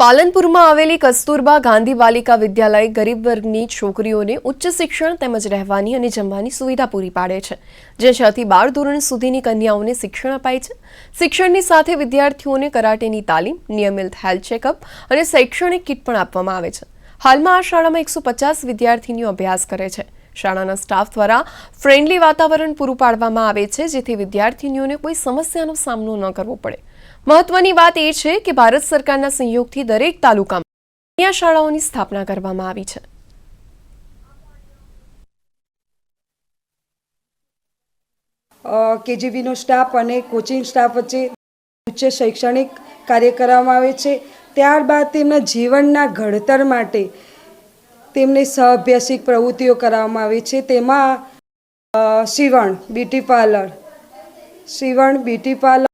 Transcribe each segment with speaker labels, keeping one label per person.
Speaker 1: પાલનપુરમાં આવેલી કસ્તુરબા ગાંધી બાલિકા વિદ્યાલય ગરીબ વર્ગની છોકરીઓને ઉચ્ચ શિક્ષણ તેમજ રહેવાની અને જમવાની સુવિધા પૂરી પાડે છે, જે છ થી બાર ધોરણ સુધીની કન્યાઓને શિક્ષણ અપાય છે. શિક્ષણની સાથે વિદ્યાર્થીઓને કરાટેની તાલીમ, નિયમિત હેલ્થ ચેકઅપ અને શૈક્ષણિક કિટ પણ આપવામાં આવે છે. હાલમાં આ શાળામાં એકસો પચાસ વિદ્યાર્થીનીઓ અભ્યાસ કરે છે. શાળાના સ્ટાફ દ્વારા ફ્રેન્ડલી વાતાવરણ પૂરું પાડવામાં આવે છે, જેથી વિદ્યાર્થીનીઓને કોઈ સમસ્યાનો સામનો ન કરવો પડે. મહત્વની વાત એ છે કે ભારત સરકારના સંયોગથી દરેક તાલુકામાં શાળાઓની સ્થાપના કરવામાં આવી છે.
Speaker 2: કેજીબીનો સ્ટાફ અને કોચિંગ સ્ટાફ વચ્ચે ઉચ્ચ શૈક્ષણિક કાર્ય કરવામાં આવે છે. ત્યારબાદ તેમના જીવનના ઘડતર માટે તેમને સહઅભ્યાસિક પ્રવૃત્તિઓ કરાવવામાં આવે છે. તેમાં સીવણ બ્યુટી પાર્લર. સીવણ બ્યુટી પાર્લર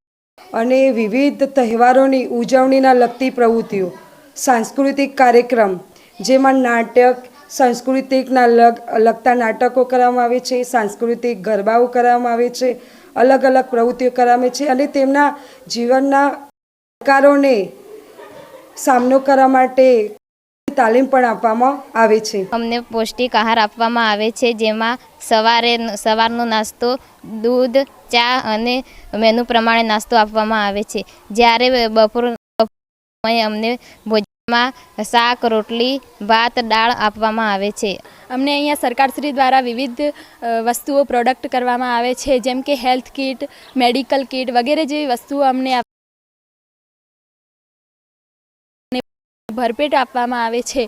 Speaker 2: અને વિવિધ તહેવારોની ઉજવણીના લગતી પ્રવૃત્તિઓ. સાંસ્કૃતિક કાર્યક્રમ, જેમાં નાટક, સાંસ્કૃતિકના લગ, લગતા નાટકો કરવામાં આવે છે, સાંસ્કૃતિક ગરબાઓ કરવામાં આવે છે, અલગ અલગ પ્રવૃત્તિઓ કરાવે છે અને તેમના જીવનના પડકારોને સામનો કરવા માટે તાલીમ પણ આપવામાં આવે છે.
Speaker 3: અમને પૌષ્ટિક આહાર આપવામાં આવે છે જેમાં સવારે સવારનો નાસ્તો દૂધ ચા અને મેનુ પ્રમાણે નાસ્તો આપવામાં આવે છે. જ્યારે બપોર સમયે અમને ભોજનમાં શાક રોટલી ભાત દાળ આપવામાં આવે છે.
Speaker 4: અમને અહીંયા સરકારશ્રી દ્વારા વિવિધ વસ્તુઓ પ્રોડક્ટ કરવામાં આવે છે જેમ કે હેલ્થ કીટ મેડિકલ કીટ વગેરે જેવી વસ્તુઓ અમને ભરપેટ આપવામાં આવે છે.